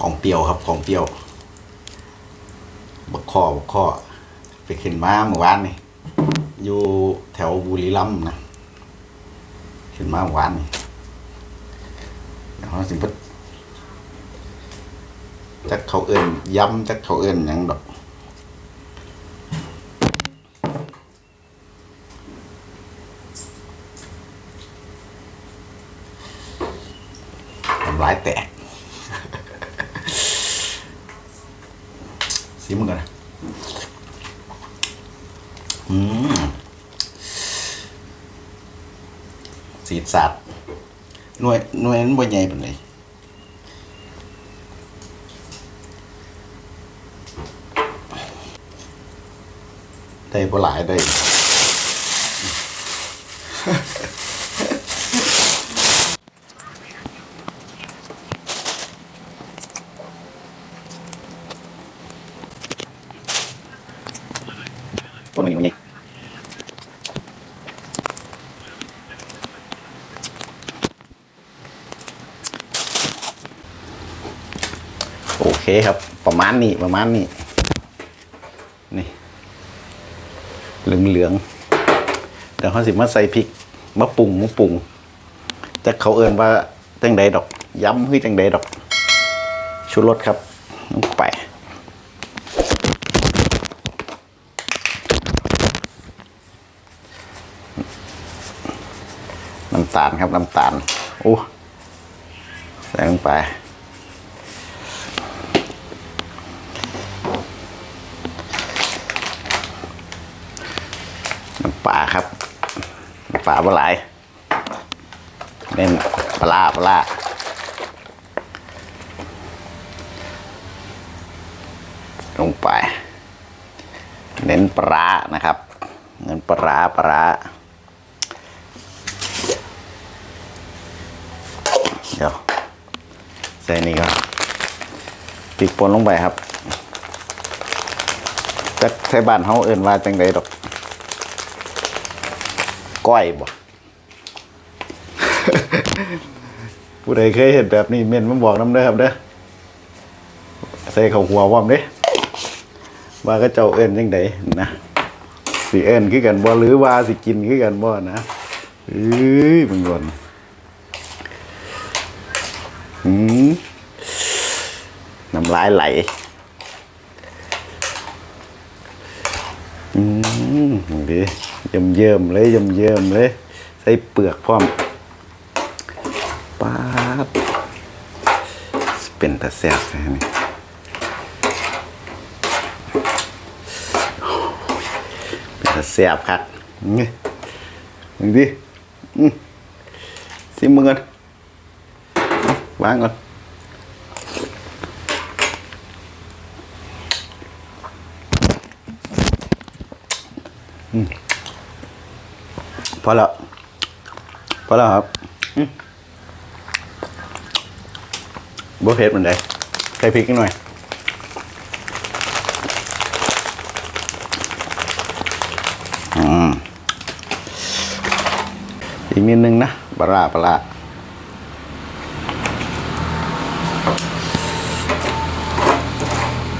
ของเปรี้ยวครับของเปรี้ยวบักข้อบักข้อไปขึ้นมาเมื่อวานนี่อยู่แถวบุรีรัมย์นะขึ้นมาเมื่อวานนี่เดี๋ยวเราสิบจักเขาเอินย้ำจักเขาเอินยังดอกทำร้ายแตก สิมึงกันนะอืมสีสัตว์หน่วยหน่วยนั้นบ่ใหญ่ปานใดได้บ่หลายได้ ตัวนี้ตัวนี้โอเคครับ ประมาณนี้ประมาณนี้นี่เหลืองเหลืองเดี๋ยวเขาสิมาใส่พริกมาปรุงมาปรุงแต่เขาเอินว่าจังใดดอกย้ำคือจังใดดอกชูรสครับลงไป ตาลครับน้ำตาลโอ้ใส่ลงไป น้ำปลาครับน้ำปลาปลาไหลเน้นปลาปลาลงไป เน้นปลานะครับ เน้นปลาร้าปลาร้า เดี๋ยว ใส่นี่ก่อนปิดปนลงไปครับจักใส่บ้านเฮาเอิ่นว่าจังไดดอก ก้อยบ่ผู้ใดเคยเห็นแบบนี้เม่นมาบอกน้ำเด้อครับเด้อใส่ข้าวหัวว่อมเด้ว่าก็เจ้าเอินจังไดนะสิเอินคือกันบ่หรือว่าสิกินคือกันบ่นะเอ้ยมึงก่อน อืมน้ำลายไหล อืมดีเยิ่มเยิ่มเลยเยิ่มเยิ่มเลย ใส่เปลือกพร้อมป๊าบเป็นตาแซ่บใช่ไหมเป็นตาแซ่บครับนี่มึงดิอืมซิมมึงกัน วางก่อนอพอแล้วพอแล้วครับบ่เผ็ดมือนใดใส่พริกนิดหน่อยอืมอีกนิดนึงนะปลาปลาร้า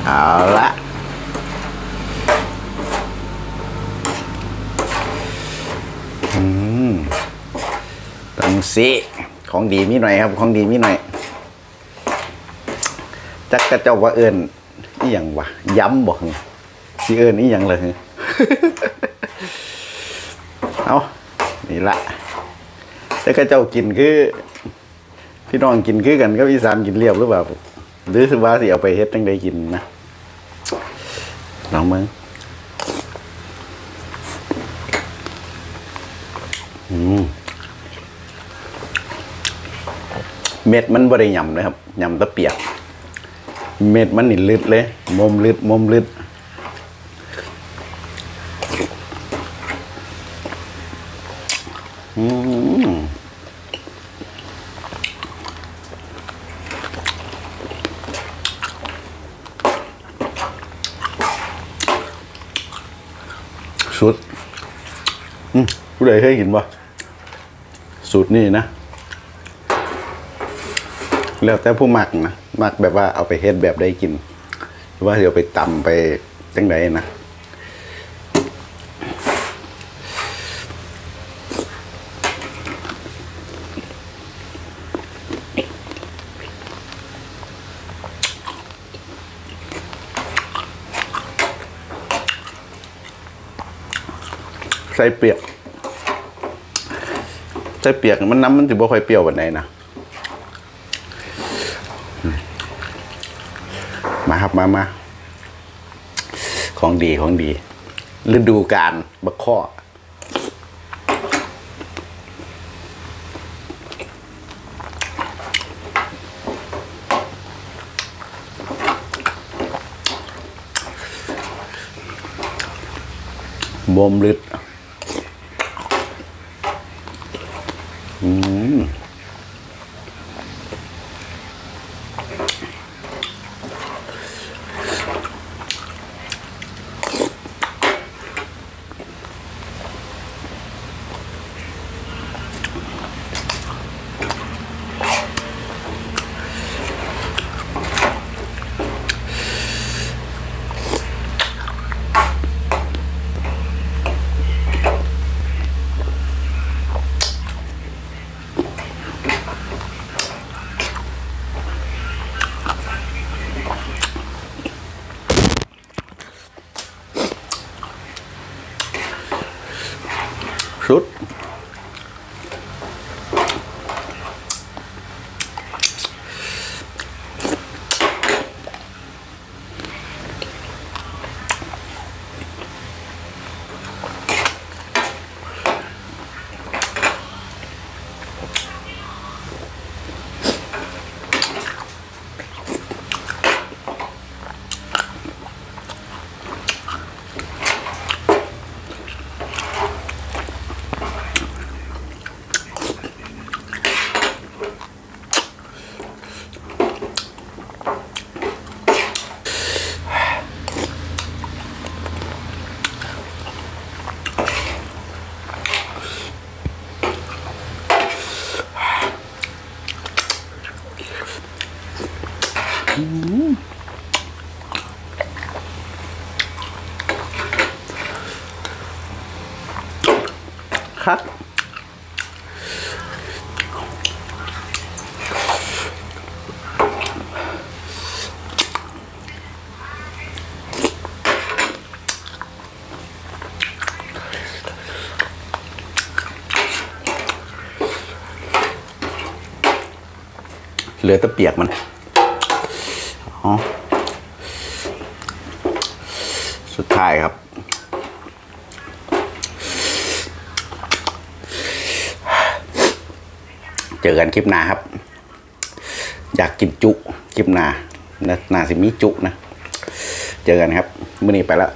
เอาละอืมตังสิของดีมีหน่อยครับ ของดีมีหน่อย จักกระเจ้าว่าเอิญนี่ย่างวะย้ำบอกสิเอิญนี่ย่างเลยเอานี่ละแต่กระเจ้ากินคือ พี่น้องกินคือกันก็อีสานกินเรียบหรือเปล่าหรือสว่าสิเอาไปเฮ็ดจังไดกินนะ ลองมึงอืมเม็ดมันบริยำนะครับยำแตะเปียก เม็ดมันนี่ลึดเลย มมลึดมมลึดอื สูตรผู้ใดเคยกินบ่สูตรนี่นะ แล้วแต่ผู้มักนะ มักแบบว่าเอาไปเฮ็ดแบบได้กิน หรือว่าเอาไปตำไปจังไดนะ ใส่เปียก ใส่เปียกมันน้ำมันถือว่าค่อยเปรี้ยววันไหนนะมาครับมามาของดีของดี ฤดูกาลบักข้อบมลึด สุ คักเหลือแต่เปียกมัน อ๋อ สุดท้ายครับ เจอกันคลิปหน้าครับ อยากกินจุคลิปหน้านะหน้าสิมีจุนะ เจอกันครับ มื่อนี้ไปแล้ว